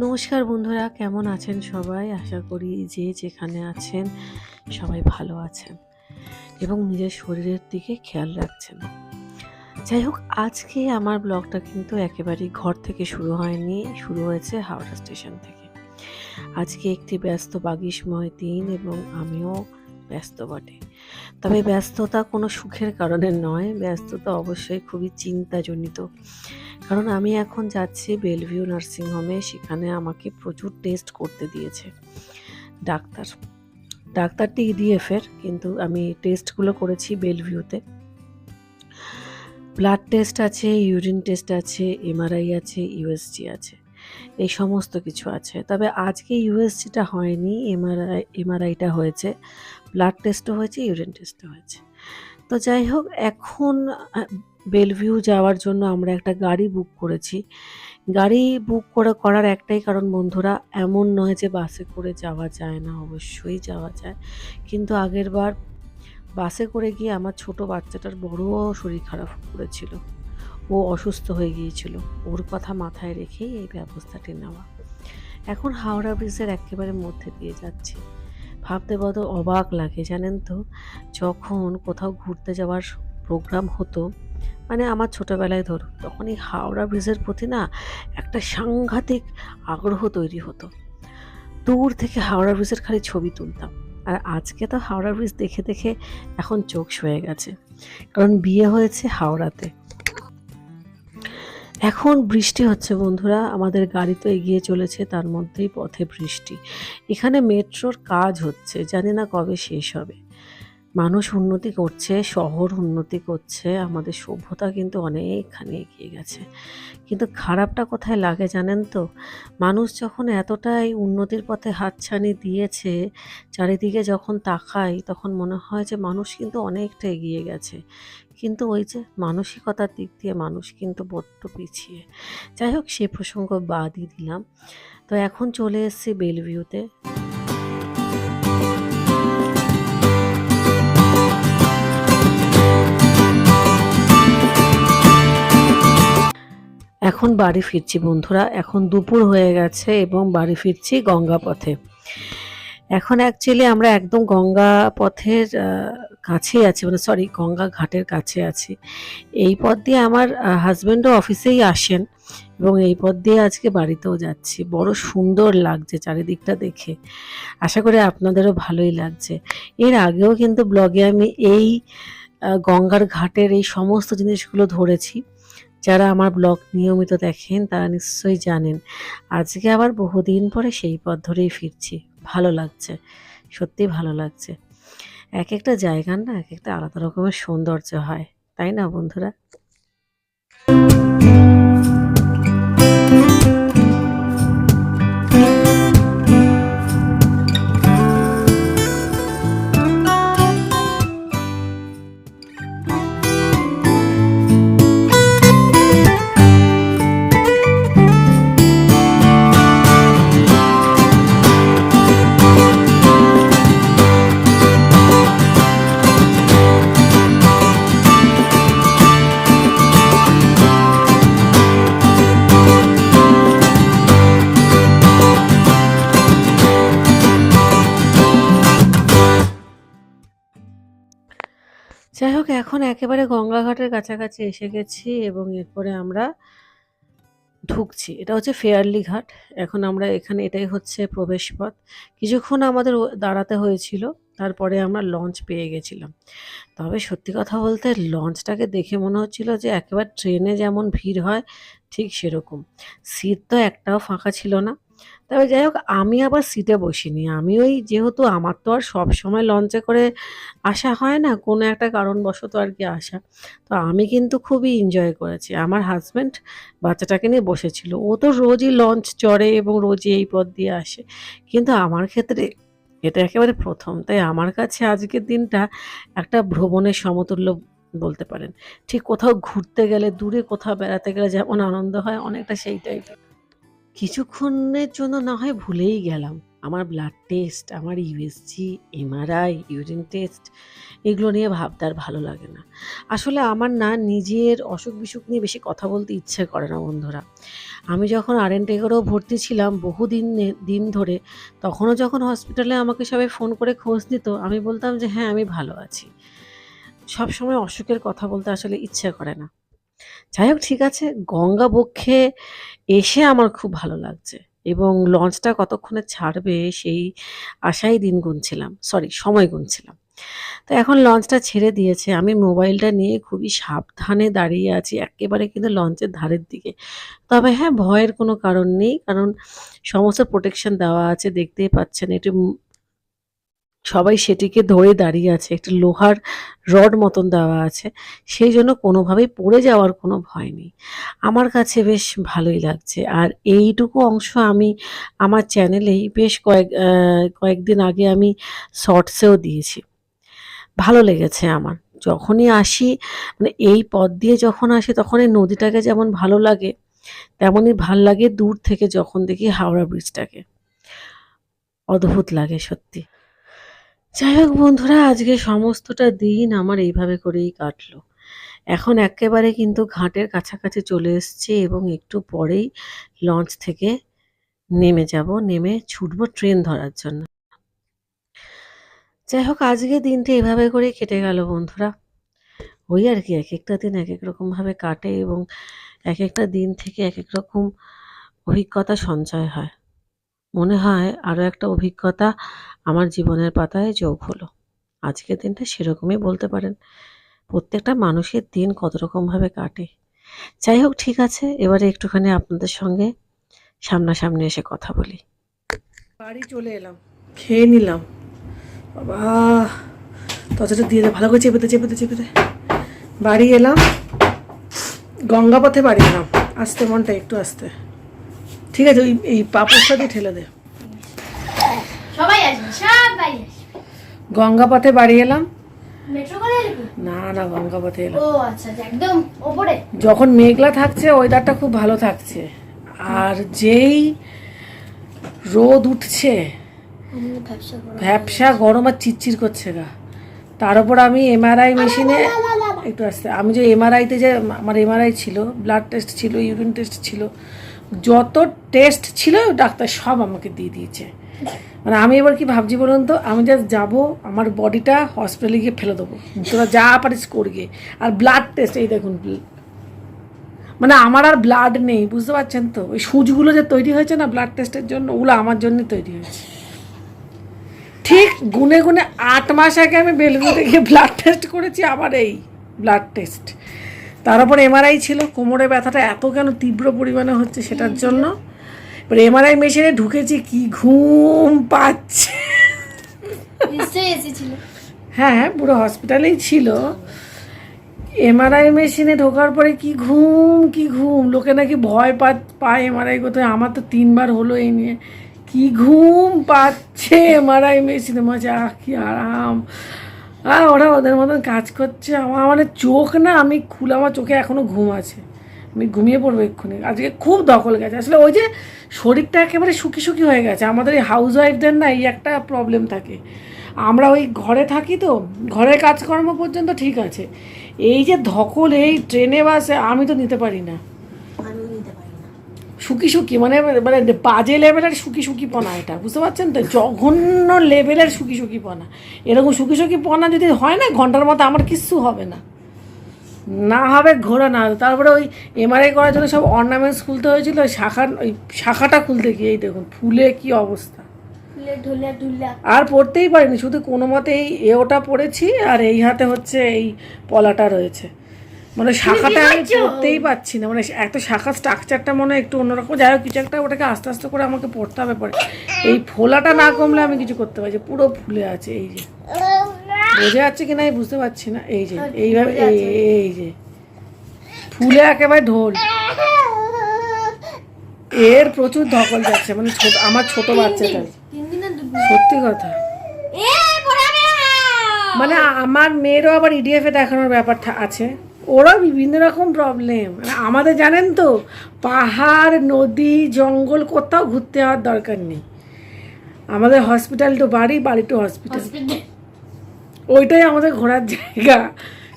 নমস্কার বন্ধুরা, কেমন আছেন সবাই? আশা করি যে যেখানে আছেন সবাই ভালো আছেন এবং নিজের শরীরের দিকে খেয়াল রাখছেন। যাই হোক, আজকে আমার ব্লগটা কিন্তু একেবারেই ঘর থেকে শুরু হয়নি, শুরু হয়েছে হাওড়া স্টেশন থেকে। আজকে একটি ব্যস্ত বাগিসময় দিন এবং আমিও ব্যস্ত বটে। তবে ব্যস্ততা কোনো সুখের কারণে নয়, ব্যস্ততা অবশ্যই খুবই চিন্তাজনিত। কারণ আমি এখন যাচ্ছি বেলভিউ নার্সিংহোমে সেখানে আমাকে প্রচুর টেস্ট করতে দিয়েছে ডাক্তার। ডাক্তারটি ইডিএফের কিন্তু আমি টেস্টগুলো করেছি বেলভিউতে। ব্লাড টেস্ট আছে, ইউরিন টেস্ট আছে, এমআরআই আছে, ইউএসজি আছে। এই সমস্ত কিছু আছে। তবে আজকে ইউএসজিটা হয়নি এমআরআই এমআরআইটা হয়েছে ব্লাড টেস্টও হয়েছে ইউরিন টেস্টও হয়েছে। তো যাই হোক, এখন বেলভিউ যাওয়ার জন্য আমরা একটা গাড়ি বুক করেছি। গাড়ি বুক করে, করার একটাই কারণ বন্ধুরা, এমন নয় যে বাসে করে যাওয়া যায় না, অবশ্যই যাওয়া যায়। কিন্তু আগের বার বাসে করে গিয়ে আমার ছোট বাচ্চাটার বড় শরীর খারাপ করেছিল। ও অসুস্থ হয়ে গিয়েছিল। ওর কথা মাথায় রেখেই এই ব্যবস্থাটি নেওয়া। এখন হাওড়া ব্রিজের একেবারে মধ্যে দিয়ে যাচ্ছি। ভাবতে বড় অবাক লাগে, জানেন তো? যখন কোথাও ঘুরতে যাওয়ার প্রোগ্রাম হতো মানে আমার ছোটোবেলায় ধরুন, তখন এই হাওড়া ব্রিজের প্রতি না একটা সাংঘাতিক আগ্রহ তৈরি হতো। দূর থেকে হাওড়া ব্রিজের খালি ছবি তুলতাম। আর আজকে তো হাওড়া ব্রিজ দেখে দেখে এখন চোখ সয়ে গেছে। কারণ বিয়ে হয়েছে হাওড়াতে। এখন বৃষ্টি হচ্ছে বন্ধুরা, আমাদের গাড়ি তো এগিয়ে চলেছে, তার মধ্যেই পথে বৃষ্টি। এখানে মেট্রোর কাজ হচ্ছে, জানি না কবে শেষ হবে। মানুষ উন্নতি করছে, শহর উন্নতি করছে, আমাদের সভ্যতা কিন্তু অনেকখানি এগিয়ে গেছে। কিন্তু খারাপটা কোথায় লাগে জানেন তো? মানুষ যখন এতটাই উন্নতির পথে হাতছানি দিয়েছে, চারিদিকে যখন তাকাই তখন মনে হয় যে মানুষ কিন্তু অনেকটা এগিয়ে গেছে। কিন্তু ওই যে মানসিকতার দিক দিয়ে মানুষ কিন্তু বড্ড পিছিয়ে। যাই হোক, সে প্রসঙ্গ বাদই দিলাম। তো এখন চলে এসেছি বেলভিউতে। এখন বাড়ি ফিরছি বন্ধুরা, এখন দুপুর হয়ে গেছে এবং বাড়ি ফিরছি গঙ্গা পথে। এখন অ্যাকচুয়ালি আমরা একদম গঙ্গা পথের কাছেই আছি মানে সরি গঙ্গা ঘাটের কাছে আছি। এই পথ দিয়ে আমার হাজব্যান্ডও অফিসেই আসেন এবং এই পথ দিয়ে আজকে বাড়িতেও যাচ্ছি। বড় সুন্দর লাগছে চারিদিকটা দেখে। আশা করি আপনাদেরও ভালোই লাগছে। এর আগেও কিন্তু ব্লগে আমি এই গঙ্গার ঘাটের এই সমস্ত জিনিসগুলো ধরেছি। যারা আমার ব্লগ নিয়মিত দেখেন, তারা নিশ্চয়ই জানেন, আজকে আবার বহুদিন পরে সেই পথ ধরেই ফিরছি। ভালো লাগছে, সত্যি ভালো লাগছে। এক একটা জায়গার না এক একটা আলাদা রকমের সৌন্দর্য হয়, তাই না বন্ধুরা? যাই হোক, এখন একেবারে গঙ্গাঘাটের কাছাকাছি এসে গেছি এবং এরপরে আমরা ঢুকছি। এটা হচ্ছে ফেয়ারলি ঘাট। এখন আমরা এখানে, এটাই হচ্ছে প্রবেশপথ। কিছুক্ষণ আমাদের দাঁড়াতে হয়েছিল, তারপরে আমরা লঞ্চ পেয়ে গেছিলাম। তবে সত্যি কথা বলতে, লঞ্চটাকে দেখে মনে হচ্ছিল যে একেবারে ট্রেনে যেমন ভিড় হয়, ঠিক সেরকম। সিট তো একটাও ফাঁকা ছিল না। তবে যাই হোক, আমি আবার সিটে বসিনি। আমি ওই যেহেতু আমার তো আর সব সময় লঞ্চে করে আসা হয় না, কোনো একটা কারণবশত আর কি আসা। তো আমি কিন্তু খুবই এনজয় করেছি। আমার হাজব্যান্ড বাচ্চাটাকে নিয়ে বসেছিল। ও তো রোজই লঞ্চ চড়ে এবং রোজই এই পথ দিয়ে আসে। কিন্তু আমার ক্ষেত্রে এটা একেবারে প্রথম। তাই আমার কাছে আজকের দিনটা একটা ভ্রমণের সমতুল্য বলতে পারেন। ঠিক কোথাও ঘুরতে গেলে, দূরে কোথাও বেড়াতে গেলে যেমন আনন্দ হয়, অনেকটা সেই টাইপের কিছুক্ষণের জন্য না হয় ভুলেই গেলাম। আমার ব্লাড টেস্ট আমার ইউএসজি এমআরআই ইউরিন টেস্ট এগুলো নিয়ে ভাবতে আর ভালো লাগে না। আসলে আমার না নিজের অসুখ বিসুখ নিয়ে বেশি কথা বলতে ইচ্ছে করে না বন্ধুরা। আমি যখন আর এন টেগরেও ভর্তি ছিলাম বহুদিন দিন ধরে, তখনও যখন হসপিটালে আমাকে সবাই ফোন করে খোঁজ নিত, আমি বলতাম যে হ্যাঁ আমি ভালো আছি। সবসময় অসুখের কথা বলতে আসলে ইচ্ছে করে না। যাই হোক, ঠিক আছে, গঙ্গা বক্ষে এসে আমার খুব ভালো লাগছে এবং লঞ্চটা কতক্ষণে ছাড়বে সেই আশাই দিন গুনছিলাম সরি সময় গুনছিলাম। তো এখন লঞ্চটা ছেড়ে দিয়েছে, আমি মোবাইলটা নিয়ে খুবই সাবধানে দাঁড়িয়ে আছি, একেবারে কিন্তু লঞ্চের ধারের দিকে। তবে হ্যাঁ ভয়ের কোনো কারণ নেই, কারণ সমস্ত প্রোটেকশন দেওয়া আছে, দেখতেই পাচ্ছেন একটু সবাই সেটিকে ধরে দাঁড়িয়ে আছে। একটি লোহার রড মতন দেওয়া আছে। সেই জন্য কোনোভাবেই পড়ে যাওয়ার কোনো ভয় নেই। আমার কাছে বেশ ভালোই লাগছে। আর এইটুকু অংশ আমি আমার চ্যানেলেই বেশ কয়েক কয়েকদিন আগে আমি শর্টসেও দিয়েছি। ভালো লেগেছে আমার। যখনই আসি মানে এই পথ দিয়ে যখন আসি তখন এই নদীটাকে যেমন ভালো লাগে, তেমনই ভালো লাগে দূর থেকে যখন দেখি হাওড়া ব্রিজটাকে। অদ্ভুত লাগে সত্যি। যাই হোক বন্ধুরা, আজকে সমস্তটা দিন আমার এইভাবে করেই কাটলো। এখন একেবারে কিন্তু ঘাটের কাছাকাছি চলে এসেছি এবং একটু পরেই লঞ্চ থেকে নেমে যাব, নেমে ছুটবো ট্রেন ধরার জন্য। যাই হোক, আজকে দিনটা এভাবে করেই কেটে গেল বন্ধুরা। ওই আর কি এক একটা দিন এক এক রকমভাবে কাটে এবং এক একটা দিন থেকে এক এক রকম অভিজ্ঞতা সঞ্চয় হয়। মনে হয় আরও একটা অভিজ্ঞতা আমার জীবনের পাতায় যোগ হলো। আজকের দিনটা সেরকমই বলতে পারেন। প্রত্যেকটা মানুষের দিন কত রকমভাবে কাটে। যাই হোক, ঠিক আছে, এবারে একটুখানি আপনাদের সঙ্গে সামনাসামনি এসে কথা বলি। বাড়ি চলে এলাম, খেয়ে নিলাম। বাবা ততটা দিয়ে দে, ভালো করে চেপে দে চেপে দে চেপে দে। বাড়ি এলাম গঙ্গা পথে বাড়ি এলাম। আসতে, মনটা একটু আসতে। ঠিক আছে ওই এই পাপড়টা দিয়ে ঠেলে দে। সবাই আসবে সবাই আসবে। গঙ্গা পথে বাড়ি এলাম। না না গঙ্গা পথে এলাম। ও আচ্ছা আচ্ছা, একদম ওপরে। যখন মেঘলা থাকছে ওয়েদারটা খুব ভালো থাকছে। আর যেই রোদ উঠছে ভ্যাবসা গরম আর চিরচির করছে গা। তার উপর আমি এমআরআই মেশিনে একটু আসতে আমি যে এমআরআইতে যে আমার এমআরআই ছিল ব্লাড টেস্ট ছিল ইউরিন টেস্ট ছিল যত টেস্ট ছিল, ডাক্তার সব আমাকে দিয়ে দিয়েছে। মানে আমি এবার কি ভাবছি বলুন তো, আমি জাস্ট যাব, আমার বডিটা হসপিটালে গিয়ে ফেলে দেবো। তোরা যা পারিস করবে আর ব্লাড টেস্ট এই দেখুন মানে আমার আর ব্লাড নেই, বুঝতে পারছেন তো? ওই সুচগুলো যে তৈরি হয়েছে না ব্লাড টেস্টের জন্য, ওগুলো আমার জন্য তৈরি হয়েছে। ঠিক গুনে গুনে আট মাস আগে আমি বেলগুড়ে গিয়ে ব্লাড টেস্ট করেছি, আবার এই ব্লাড টেস্ট তার উপর এমআরআই ছিল কোমরে ব্যথাটা এত কেন তীব্র পরিমাণে হচ্ছে সেটার জন্য। এবার এমআরআই মেশিনে ঢুকেছি কি ঘুম পাচ্ছে। হ্যাঁ হ্যাঁ পুরো হসপিটালেই ছিল। এমআরআই মেশিনে ঢোকার পরে কি ঘুম কি ঘুম? লোকে নাকি ভয় পা পায় এমআরআই করতে আমার তো তিনবার হলো এই নিয়ে। কি ঘুম পাচ্ছে এমআরআই মেশিনে? মাঝে আহ কি আরাম। আর ওরা ওদের মতন কাজ করছে। আমার মানে চোখ না, আমি খুলে আমার চোখে এখনও ঘুম আছে। আমি ঘুমিয়ে পড়ব এক্ষুনি। আজকে খুব দখল গেছে। আসলে ওই যে শরীরটা একেবারে সুখী সুখী হয়ে গেছে। আমাদের এই হাউস ওয়াইফদের না এই একটা প্রবলেম থাকে। আমরা ওই ঘরে থাকি তো, ঘরের কাজকর্ম পর্যন্ত ঠিক আছে। এই যে ধকল, এই ট্রেনে, বাসে আমি তো নিতে পারি না। শুকি শুকি মানে মানে বাজে লেভেলের শুকি শুকি পনা এটা বুঝতে পারছেন তো? জঘন্য লেভেলের শুকি শুকি পনা। এরকম শুকি শুকি পনা যদি হয় না ঘণ্টার মতো আমার কিচ্ছু হবে না। না হবে ঘোরা না তারপরে ওই এমআরআই করার জন্য সব অর্নামেন্টস খুলতে হয়েছিল ওই শাখা ওই শাখাটা খুলতে গিয়ে এই দেখুন ফুলে কি অবস্থা। আর পড়তেই পারিনি শুধু কোনো মতে এই এ ওটা পড়েছি আর এই হাতে হচ্ছে এই পলাটা রয়েছে। মানে শাখাটা আমি পড়তেই পাচ্ছি না। মানে এত শাখা স্ট্রাকচারটা মনে হয় একটু অন্যরকম। যাই হোক কিছু একটা ওটাকে আস্তে আস্তে করে আমাকে পড়তে হবে পরে। এই ফোলাটা না কমলে আমি কিছু করতে পারছি পুরো ফুলে আছে এই যে। বোঝা যাচ্ছে কি না আমি বুঝতে পারছি না। এই যে এইভাবে এই এই যে। ফুলে একেবারে ঢোল। এর প্রচুর ধকল যাচ্ছে। মানে ছোট আমার ছোট বাচ্চাটা। সত্যি কথা। মানে আমার মেয়েরও আবার ইডিএফে দেখানোর ব্যাপার আছে। ওরাও বিভিন্ন রকম প্রবলেম মানে আমাদের জানেন তো পাহাড় নদী জঙ্গল কোথাও ঘুরতে যাওয়ার দরকার নেই। আমাদের হসপিটাল টু বাড়ি বাড়ি টু হসপিটাল ওইটাই আমাদের ঘোরার জায়গা।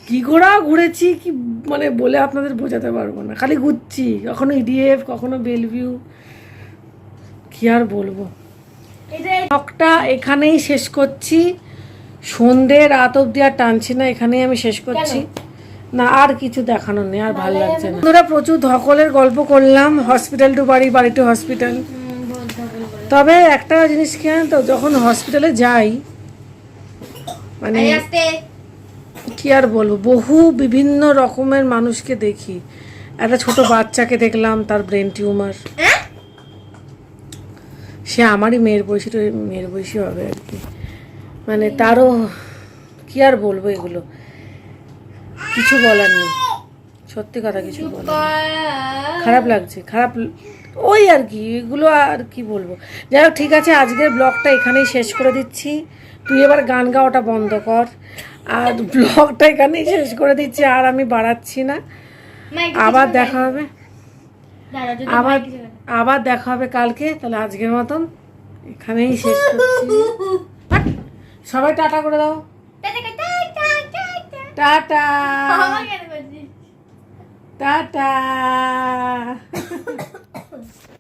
কি ঘোরা ঘুরেছি কি মানে বলে আপনাদের বোঝাতে পারব না। খালি ঘুরছি কখনো ইডিএফ কখনো বেলভিউ কি আর বলব? ব্লগটা এখানেই শেষ করছি। সন্ধে রাত অব্দি আর টানছি না এখানেই আমি শেষ করছি। না আর কিছু দেখানোর নেই আর ভালো লাগছে না। বন্ধুরা প্রচুর ধকলের গল্প করলাম হসপিটাল টু বাড়ি বাড়ি টু হসপিটাল তবে একটা জিনিস কি তো যখন হসপিটালে যাই মানে কি আর বলব বহু বিভিন্ন রকমের মানুষকে দেখি। একটা ছোট বাচ্চাকে দেখলাম তার ব্রেন টিউমার সে আমারই মেয়ের বয়সী মেয়ের বয়সী হবে আর কি। মানে তারও কি আর বলব এগুলো? কিছু বলার নেই। সত্যি কথা কিছু খারাপ লাগছে খারাপ ওই আর কি এগুলো আর কি বলব। যাই হোক ঠিক আছে আজকের ব্লগটা এখানেই শেষ করে দিচ্ছি। তুই এবার গান গাওয়াটা বন্ধ কর। আর ব্লগটা এখানেই শেষ করে দিচ্ছি আর আমি বাড়াচ্ছি না। আবার দেখা হবে। আবার আবার দেখা হবে কালকে তাহলে আজকের মতন এখানেই শেষ করছি। সবাই টাটা করে দাও। Tata tata